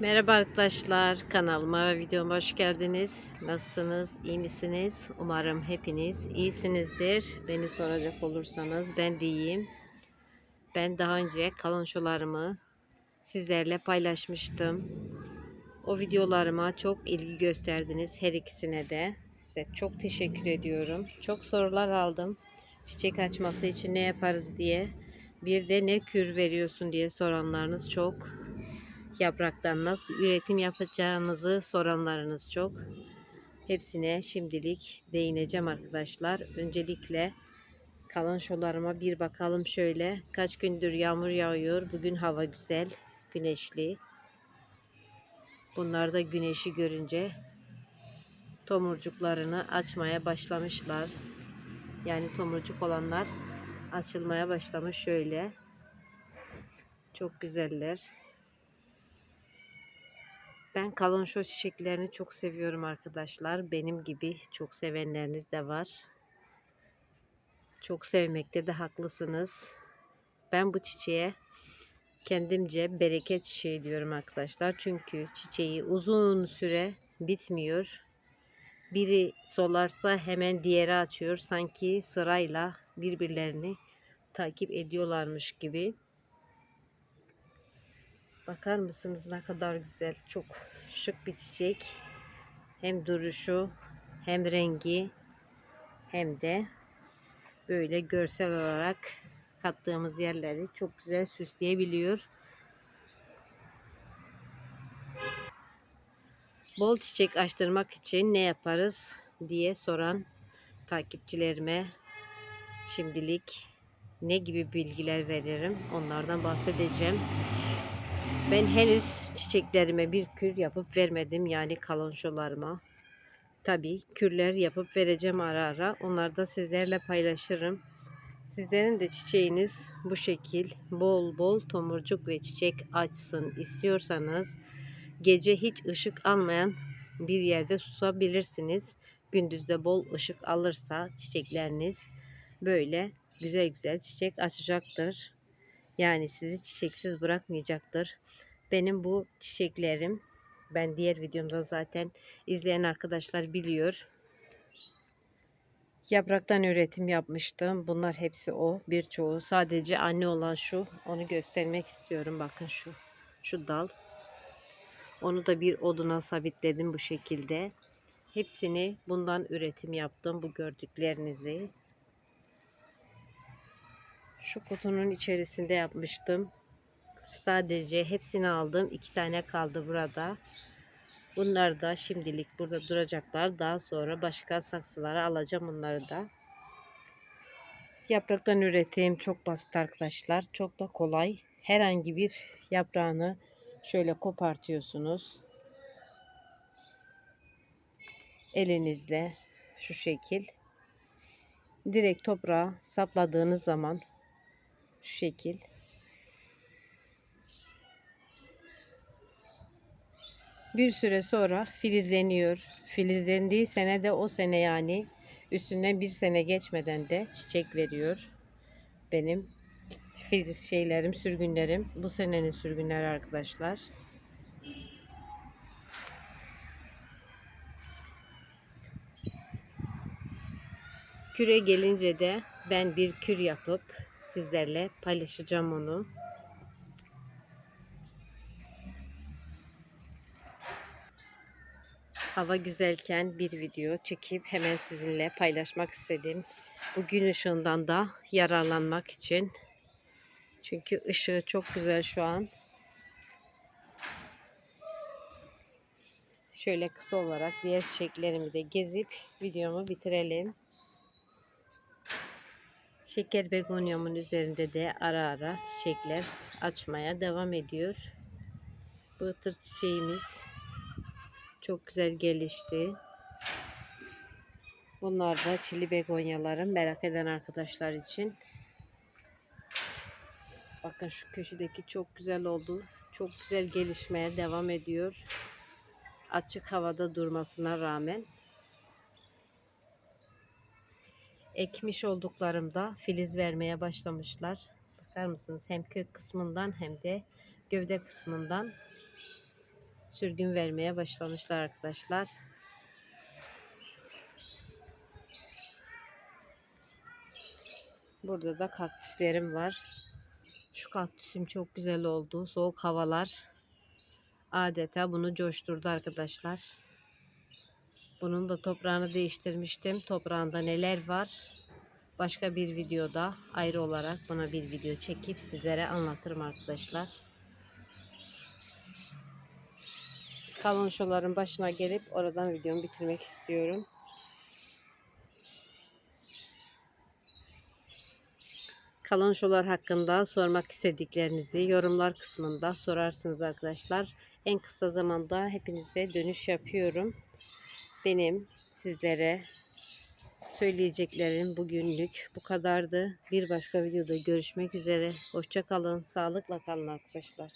Merhaba arkadaşlar kanalıma ve videoma hoş geldiniz. Nasılsınız? iyi misiniz? Umarım hepiniz iyisinizdir. Beni soracak olursanız ben de iyiyim. Ben daha önce kalonşolarımı sizlerle paylaşmıştım. O videolarıma çok ilgi gösterdiniz her ikisine de. Size çok teşekkür ediyorum. Çok sorular aldım. Çiçek açması için ne yaparız diye. Bir de ne kür veriyorsun diye soranlarınız çok yapraktan nasıl üretim yapacağınızı soranlarınız çok. Hepsine şimdilik değineceğim arkadaşlar. Öncelikle kalan şolarıma bir bakalım şöyle. Kaç gündür yağmur yağıyor. Bugün hava güzel, güneşli. Bunlar da güneşi görünce tomurcuklarını açmaya başlamışlar. Yani tomurcuk olanlar açılmaya başlamış şöyle. Çok güzeller. Ben kalonşo çiçeklerini çok seviyorum arkadaşlar. Benim gibi çok sevenleriniz de var. Çok sevmekte de haklısınız. Ben bu çiçeğe kendimce bereket çiçeği diyorum arkadaşlar. Çünkü çiçeği uzun süre bitmiyor. Biri solarsa hemen diğeri açıyor. Sanki sırayla birbirlerini takip ediyorlarmış gibi. Bakar mısınız ne kadar güzel. Çok şık bir çiçek. Hem duruşu hem rengi hem de böyle görsel olarak kattığımız yerleri çok güzel süsleyebiliyor. Bol çiçek açtırmak için ne yaparız diye soran takipçilerime şimdilik ne gibi bilgiler veririm onlardan bahsedeceğim. Ben henüz çiçeklerime bir kür yapıp vermedim. Yani kalonşolarıma. Tabi kürler yapıp vereceğim ara ara. Onları da sizlerle paylaşırım. Sizlerin de çiçeğiniz bu şekil bol bol tomurcuk ve çiçek açsın istiyorsanız gece hiç ışık almayan bir yerde tutabilirsiniz. Gündüzde bol ışık alırsa çiçekleriniz böyle güzel güzel çiçek açacaktır. Yani sizi çiçeksiz bırakmayacaktır. Benim bu çiçeklerim ben diğer videomda zaten izleyen arkadaşlar biliyor. Yapraktan üretim yapmıştım. Bunlar hepsi o. Birçoğu sadece anne olan şu. Onu göstermek istiyorum. Bakın şu. Şu dal. Onu da bir oduna sabitledim bu şekilde. Hepsini bundan üretim yaptım. Bu gördüklerinizi. Şu kutunun içerisinde yapmıştım. Sadece hepsini aldım. iki tane kaldı burada. Bunlar da şimdilik burada duracaklar. Daha sonra başka saksılara alacağım onları da. Yapraktan üretim çok basit arkadaşlar. Çok da kolay. Herhangi bir yaprağını şöyle kopartıyorsunuz. Elinizle şu şekil. Direkt toprağa sapladığınız zaman şu şekil bir süre sonra filizleniyor. Filizlendiği sene de o sene yani üstünden bir sene geçmeden de çiçek veriyor. Benim filiz şeylerim, sürgünlerim. Bu senenin sürgünleri arkadaşlar. Küre gelince de ben bir kür yapıp sizlerle paylaşacağım onu. Hava güzelken bir video çekip hemen sizinle paylaşmak istedim. Bu gün ışığından da yararlanmak için. Çünkü ışığı çok güzel şu an. Şöyle kısa olarak diğer çiçeklerimi de gezip videomu bitirelim. Şeker begonyamın üzerinde de ara ara çiçekler açmaya devam ediyor. Bu tır çiçeğimiz çok güzel gelişti. Bunlar da çili begonyalarım merak eden arkadaşlar için. Bakın şu köşedeki çok güzel oldu. Çok güzel gelişmeye devam ediyor. Açık havada durmasına rağmen. Ekmiş olduklarımda filiz vermeye başlamışlar. Bakar mısınız? Hem kök kısmından hem de gövde kısmından sürgün vermeye başlamışlar arkadaşlar. Burada da kaktüslerim var. Şu kaktüsüm çok güzel oldu. Soğuk havalar adeta bunu coşturdu arkadaşlar. Bunun da toprağını değiştirmiştim. Toprağında neler var? Başka bir videoda ayrı olarak buna bir video çekip sizlere anlatırım arkadaşlar. Kalonşoların başına gelip oradan videomu bitirmek istiyorum. Kalonşolar hakkında sormak istediklerinizi yorumlar kısmında sorarsınız arkadaşlar. En kısa zamanda hepinize dönüş yapıyorum. Benim sizlere söyleyeceklerim bugünlük bu kadardı. Bir başka videoda görüşmek üzere. Hoşça kalın, sağlıkla kalın arkadaşlar.